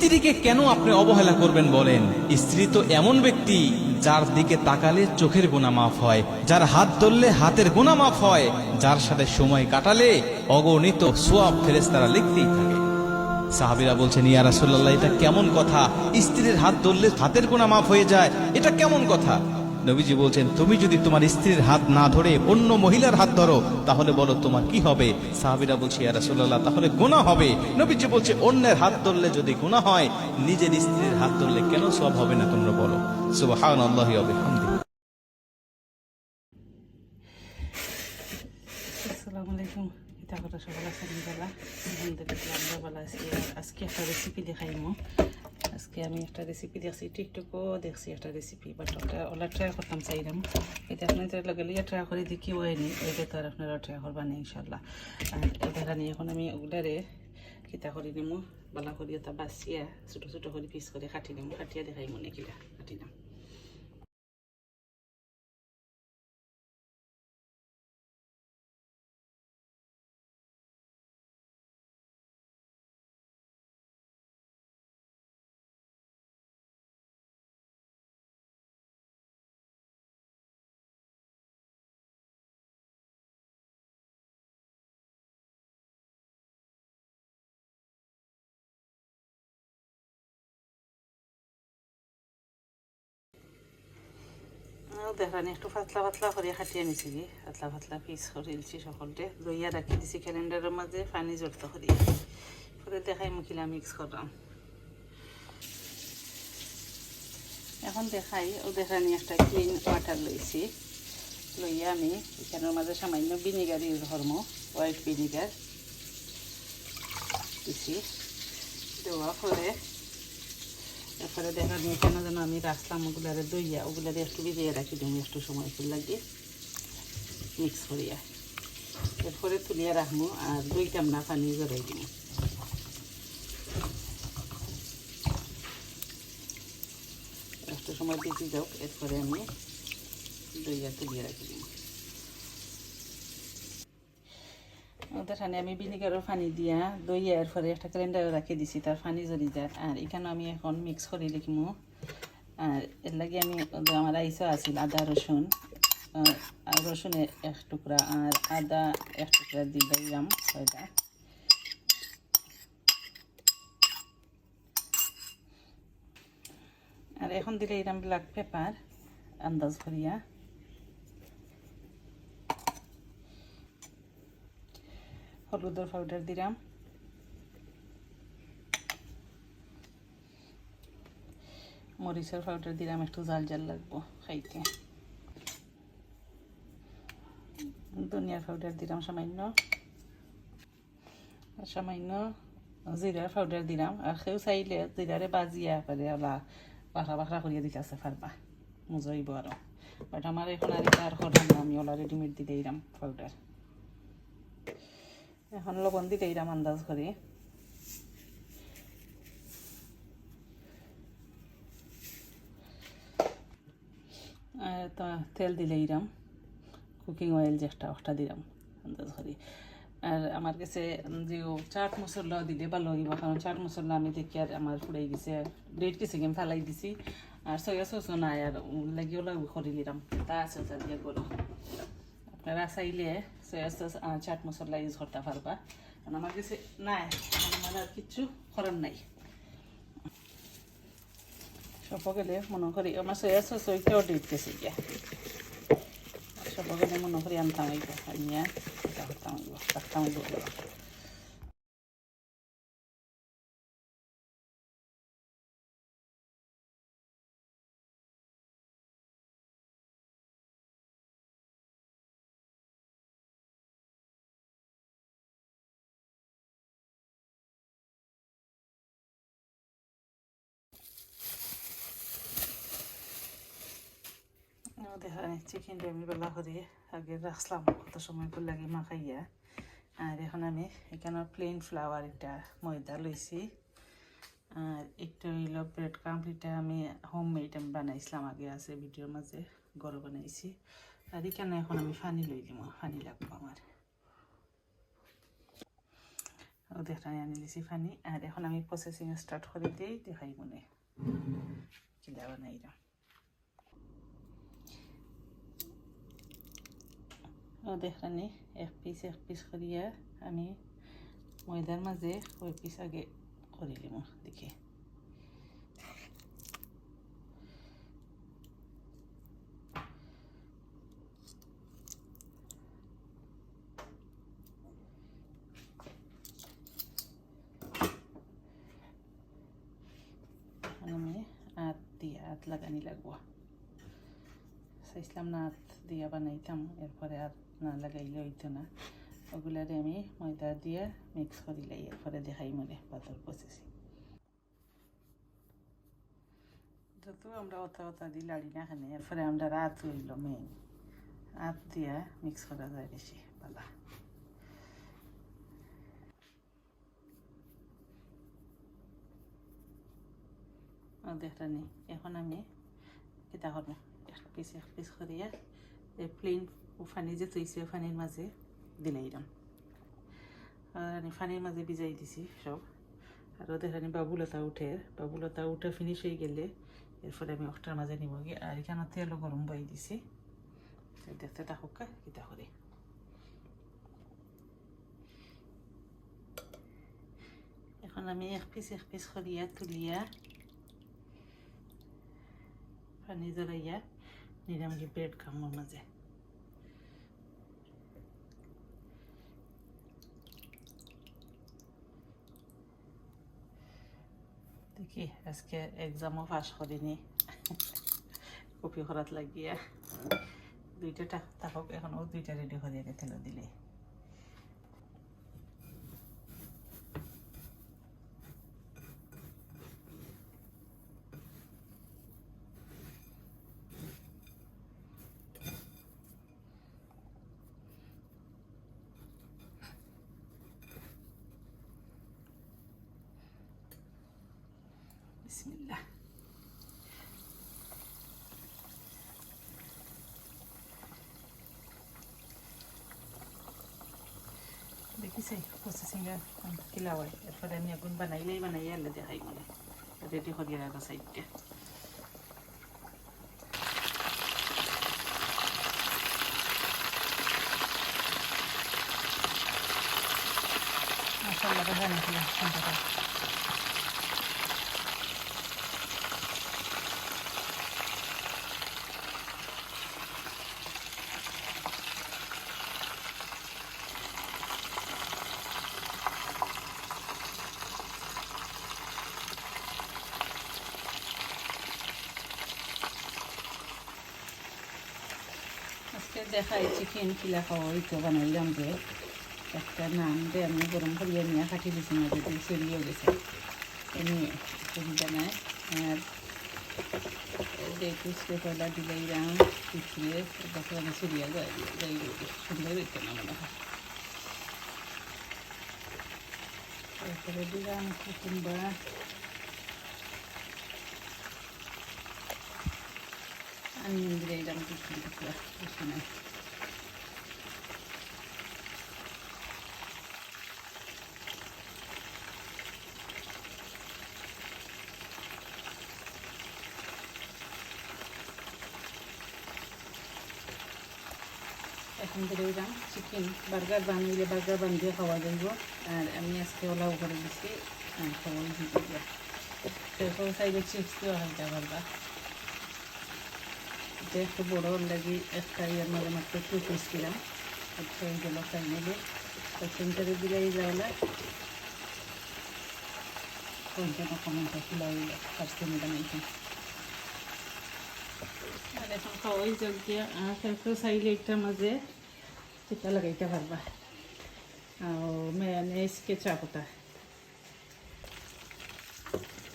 স্ত্রীকে কেন আপনি অবহেলা করবেন বলেন? স্ত্রী তো এমন ব্যক্তি যার দিকে তাকালে চোখের গোনা মাফ হয়, যার হাত ধরলে হাতের গোনা মাফ হয়, যার সাথে সময় কাটালে অগণিত সোয়াব ফেরেস্তারা লিখতেই থাকে। সাহাবিরা বলছেন, ইয়া রাসুল্লাহ এটা কেমন কথা? স্ত্রীর হাত ধরলে হাতের গোনা মাফ হয়ে যায়, এটা কেমন কথা? নবীজি বলছেন, তুমি যদি তোমার স্ত্রীর হাত না ধরে অন্য মহিলার হাত ধরো, তাহলে বলো তোমার কি হবে? সাহাবিরা বলছে, ইয়া রাসূলুল্লাহ, তাহলে গোনা হবে। নবীজি বলছে, অন্যের হাত ধরলে যদি গোনা হয়, নিজের স্ত্রীর হাত ধরলে কেন সব হবে না তোমরা বলো? সুবহানাল্লাহি ওয়া বিহামদিহি। আসসালামু আলাইকুম। এটা কথা সকাল আলহামদুলিল্লাহ আছি। আজকে একটা রেসিপি দেখাইমো। আজকে আমি একটা রেসিপি দেখছি টিকটকও দেখছি একটা রেসিপি বাট ওটা ওলা ট্রাই করতাম চাইলাম এটা আপনাদের লগে লিয়ে ট্রাই করে দেখি হয়নি এটা তো আর আপনারা ট্রাই করবা না ইনশাল্লাহ এটা নিয়ে এখন আমি ওগুলারে কিতা করে নিমু বালা করি ওটা বাছিয়া ছোটো ছোটো করে পিস করে কাটি নিমু কাটিয়া দেখাইমো নাকিটা কাটি নাম দেখানি একটু পাতলা পাতলা করে কাটিয়ে নিছি কি? পাতলা পাতলা পিস করে দিচ্ছি সকলতে। দইয়া রাখি দিছি ক্যালেন্ডারের মাঝে পানি জড়তে করি পরে দেখাই মুখিলা মিক্স করলাম এখন দেখাই, ও দেখানি একটা ক্লিন ওয়াটার লইছি লইয়া আমি এখানের মাঝে সামান্য ভিনিগার ইউজ করব হোয়াইট ভিনিগার দিছি। দেওয়া পরে এরপরে দেখা নিয়ে কেন যেন আমি রাখলাম, ওগুলারে দইয়া ওগুলারে একটু ভিজিয়ে রাখি দিই একটু সময় ফুল লাগে মিক্স করিয়া। এরপরে তুলিয়া রাখব আর দুই কামনা পানি জড়াই দিব। একটু সময় বেশি যাও এরপরে আমি দইয়া তুলিয়ে রাখি। দিব সামনে আমি ভিনিগারের পানি দিয়া, দই এর পরে একটা ক্যালেন্ডারে রাখি দিছি তার পানি জড়ি যায়। আর এখানে আমি এখন মিক্স করে লিখমু। আর এর লাগে আমি আমার আইসা আছিল, আদা রসুন আর রসুনের এক টুকরা, আর আদা এক টুকরা দিলাম ছয়টা। আর এখন দিলে এরম ব্ল্যাক পেপার আন্দাজ করিয়া হলুদের পাউডার দিলাম। মরিচের পাউডার দিলাম, একটু জাল জাল লাগবো খাইতে। ধনিয়ার পাউডার দিলাম সামান্য। সামান্য জিরার পাউডার দিলাম। আর সেও চাইলে জিরারে বাজিয়া পারে ওলা বাখরা বাখরা করিয়া দিতে আছে পারবা। মজইব আরও। বাট আমার এখন আর এটা আর করলাম আমি ওলা রেডিমেড দিয়ে দিলাম পাউডার এখন লবণ দিতে এরাম আন্দাজ করে। আর তেল দিলে এরাম কুকিং অয়েল যেটা ওটা দিলাম, আন্দাজ করে। আর আমার কাছে যে চাট মশলা দিলে ভালো হইব, কারণ চাট মশলা আমি দেখি আর আমার ফুড়াই গেছে গ্রেট কিছু গেম ফেলাই দিছি, আর সয়া সসও নাই আর লাগি ওলা করে দিলাম তা আছে দিয়ে করো আপনারা চাইলে soya sauce chaat masala use করতে পারবা কারণ আমার কাছে নাই আমার আর কিচ্ছু করার নাই। সব গেলে মনে করি আমার সয়া সস ওইটাও দিতেছি গিয়া সব গেলে মনে করি আনতাম এইটা আনিয়া করতাম রাখতাম হইব দেখা চিকেনটা আমি বেলা করে আগে রাখলাম কত সময় করে লাগে মাখাইয়া আর এখন আমি এখানে প্লেন ফ্লাওয়ার এটা ময়দা লইছি আর একটু হইল ব্রেড ক্রাম্প এটা আমি হোম মেড আমি বানাইছিলাম আগে আছে ভিডিওর মাঝে গরু বানাইছি আর এখানে এখন আমি ফানি লই দিব ফানি লাগবো আমার দেখাই আনি দিছি ফানি আর এখন আমি প্রসেসিং স্টার্ট করে দিয়েই দেখাই মনে কিলা বানাইলাম ও দেখানি এক পিস এক পিস করিয়া আমি ময়দার মাঝে কয় পিস আগে করিলিম দেখি এখন আমি আত দিয়ে দিয়া বানাইতাম, এরপরে আর না লাগাইলে হইতো না। ওগুলারে আমি ময়দা দিয়ে মিক্স করিলাই এরপরে দেখাই মনে পাতর প্রসেসিং যত আমরা ওতা ওতা দিয়ে লাড়ি না খানে, এরপরে আমরা রাত হইল মেইন আত দিয়া মিক্স করা যায় বেশি, পালা। দেখরানি এখন আমি কিতা করব এক পিস এক পিস করিয়া প্লেন ফানি যে তৈছে ফানির মাঝে দিলাইলাম আর ফানির মাঝে ভিজাই দিছি সব আর ওদের আমি বাবুলতা উঠে বাবুলতা উঠে ফিনিশ হয়ে গেলে এরপরে আমি অষ্টার মাঝে নিব গিয়ে আর এখানে তেলও গরম বই দিছি দেখতে থাকুক কিতা করে এখন আমি এক পিস এক পিস করিয়া তুলিয়া পানি জড়াইয়া কি ব্রেড খামোর মাঝে। দেখি, আজকে এক্সামও পাস করিনি। কপি করাত লাগিয়া। দুইটা থাকক এখন ও দুইটা রেডি করিয়া গেছিল দিলে। বিসমিল্লাহ দেখিছে প্রসেসিংয়ে কিলা হয় এরপরে আমি এখন বানাইলেই বানাই আল্লাহ দেখাই মানে রেডি করিয়া রাখা সাইডটা মশলা দেখা নাছিলাম আজকে দেখাই চিকেন কিলা খাওয়া হইতো, বানাইলাম যে। একটা নাম দিয়ে আমি গরম করিয়া নিয়ে কাটি দিছি না যদি চলিয়ে গেছে। এমনি সুবিধা নাই আর দেখি পয়লা দিলাইলাম পিছিয়ে তারপরে আমি চলিয়া যাই সুন্দর হইতো না মনে হয়। তারপরে দিলাম কুকুম্বার onion দিলাম কিছু কিছু নাই এখন দিলাম চিকেন বার্গার বানাইলে বার্গার বানিয়ে খাওয়া যাইব আর আমি আজকে ওলাও করে দিছি খাওয়াই দিতে দিয়া সেরকম সাইডে চিপস দেওয়া হয় পারবা এটা একটু বড় লাগি একটা ইয়ার মাঝে মাত্র টু পিস দিলাম আচ্ছা এই গেল ফাইনালি তো সেন্টারে দিলাই যাওয়ালে কোনটা কমেন্টটা খুলাই ফার্স্ট দিন বানাইছি আর এখন খাওয়াই যোগ দিয়ে আর কেউ চাইলে এটার মাঝে চিটা লাগাইতে পারবা আর মেয়ানেজ কেচাপ ওটা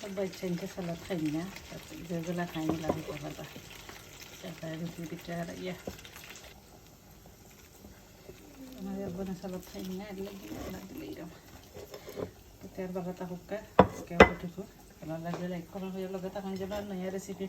সবাই চাইতে সালাদ খাই না যেগুলা খাই না দিতে পারবা তারপরে রুটি পিঠা আর ইয়া আমাদের বোনে সালাদ খাই না এগুলো দিলে দিলে এরকম তেল বাগাতা হোক আজকে ওটুকু ভালো লাগলে লাইক কমেন্ট হয়ে লগে তখন যাবার নয়া রেসিপি